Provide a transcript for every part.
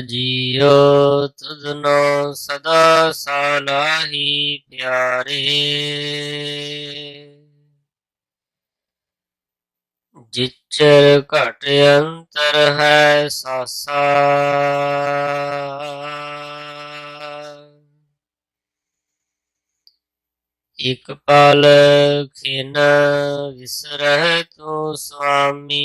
ਜੀਉ ਤੁਧਨੋ ਸਦਾ ਸਾਲਾਹੀ ਪਿਆਰੇ। ਜਿਚਰ ਘਟ ਅੰਤਰ ਹੈ ਸਾਸਾ। ਇਕ ਪਲ ਖਿਨ ਵਿਸਰਹਿ ਤੂੰ ਸੁਆਮੀ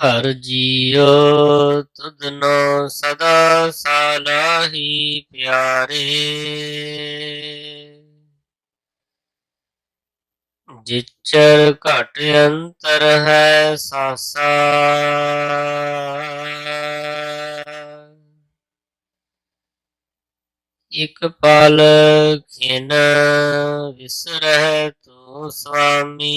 ਹਰ ਜੀਉ ਤੁਧਨੋ ਸਦਾ ਸਾਲਾਹੀ ਪਿਆਰੇ। ਜਿਚਰ ਘਟ ਅੰਤਰ ਹੈ ਸਾਸਾ। ਇਕ ਪਲ ਖਿਨ ਵਿਸਰਹਿ ਤੂੰ ਸੁਆਮੀ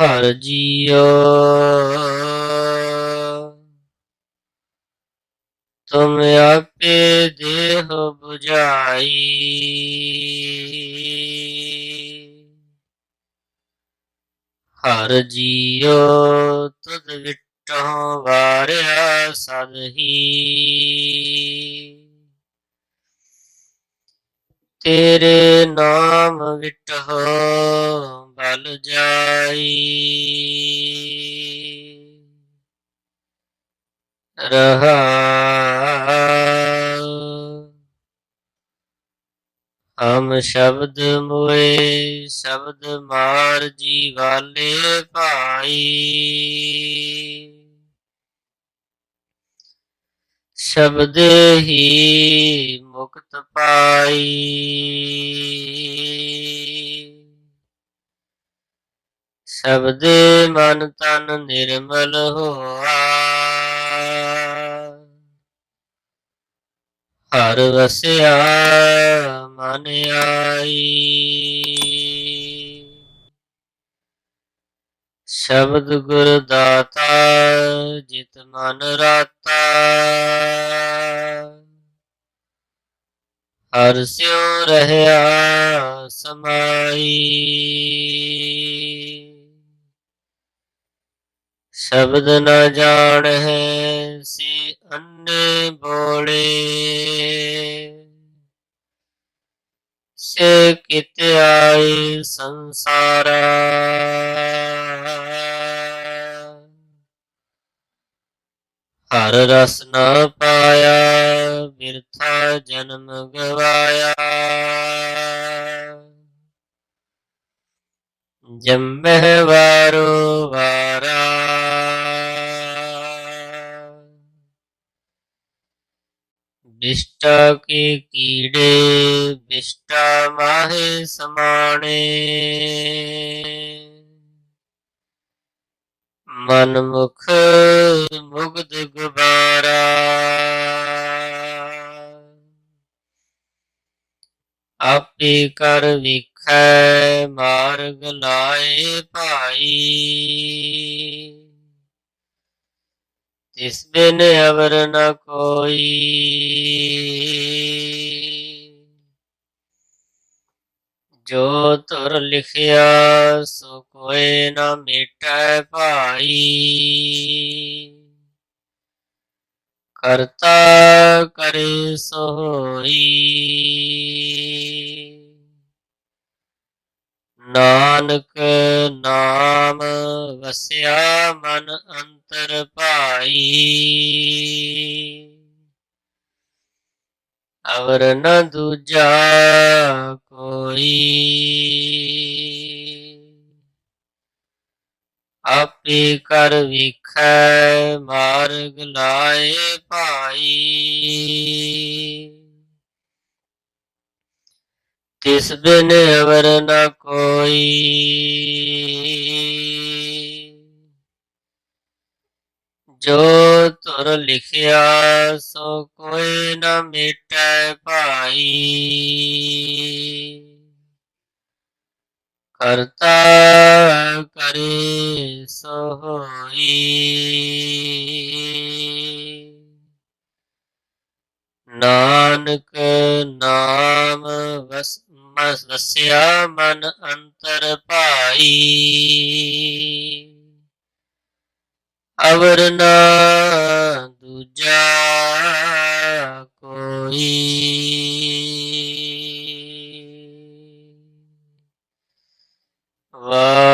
ਹਰ ਜੀਉ ਤੁਮ ਆਪੇ ਦੇਹ 부ਝਾਈ ਹਰ ਜੀਉ ਤੁਧ ਵਿਟਹੁ ਵਾਰਿਆ ਸਦਹੀ ਤੇਰੇ ਨਾਮ ਵਿਟਹੁ ਬਲ ਜਾਈ। ਰਹਾ। ਹਮ ਸ਼ਬਦ ਮੋਏ, ਸ਼ਬਦ ਮਾਰ ਜੀ ਵਾਲੇ ਭਾਈ। ਸ਼ਬਦ ਹੀ ਮੁਕਤ ਪਾਈ। ਸ਼ਬਦ ਮਨ ਤਨ ਨਿਰਮਲ ਹੋਆ। ਹਰ ਵਸਿਆ ਮਨ ਆਈ। ਸ਼ਬਦ ਗੁਰ ਦਾਤਾ ਜਿਤ ਮਨ ਰਾਤਾ। ਹਰ ਸਿਉ ਰਹਿਆ ਸਮਾਈ। ਸ਼ਬਦ ਨ ਜਾਣ ਹੈ ਅੰਨੇ ਬੋਲੇ। ਸੇ ਕਿਤ ਆਏ ਸੰਸਾਰਾ। ਹਰ ਰਸ ਨ ਪਾਇਆ, ਬਿਰਥਾ ਜਨਮ ਗਵਾਇਆ। ਜੰਮਹਿ ਵਾਰੋ ਵਾਰਾ। ਬਿਸ਼ਟਾ ਕੇ ਕੀੜੇ ਬਿਸ਼ਟਾ ਮਾਹੇ ਸਮਾਣੇ। ਮਨ ਮੁਖ ਮੁਗਧ ਗੁਬਾਰਾ। ਆਪੇ ਕਰ ਵਿਖੈ ਮਾਰਗ ਲਾਏ ਭਾਈ। ਤਿਸ ਬਿਨ ਅਵਰ ਨ ਕੋਈ। ਜੋ ਤੁਰ ਲਿਖਿਆ, ਸੋ ਕੋਏ ਨ ਮਿਟੈ ਭਾਈ। ਕਰਤਾ ਕਰੇ ਸੋ ਨਾਨਕ ਨਾਮ ਵਸਿਆ ਮਨ ਅੰਤਰ ਭਾਈ। ਅਵਰ ਨ ਦੂਜਾ ਕੋਈ। ਆਪੇ ਕਰ ਵਿਖੈ ਮਾਰਗ ਲਾਏ ਭਾਈ। ਤਿਸ ਬਿਨ ਅਵਰ ਨ ਕੋਈ। ਜੋ ਤੁਰ ਲਿਖਿਆ, ਸੋ ਕੋਈ ਨਾ ਮਿਟੈ ਭਾਈ। ਕਰਤਾ ਕਰੇ ਸੋ ਹੋਈ ਨਾਨਕ ਨਾਮ ਵਸ, ਵਸਿਆ ਮਨ ਅੰਤਰ ਭਾਈ। ਅਵਰ ਨਾ ਦੂਜਾ ਕੋਈ ਵਾਹਿਗੁਰੂ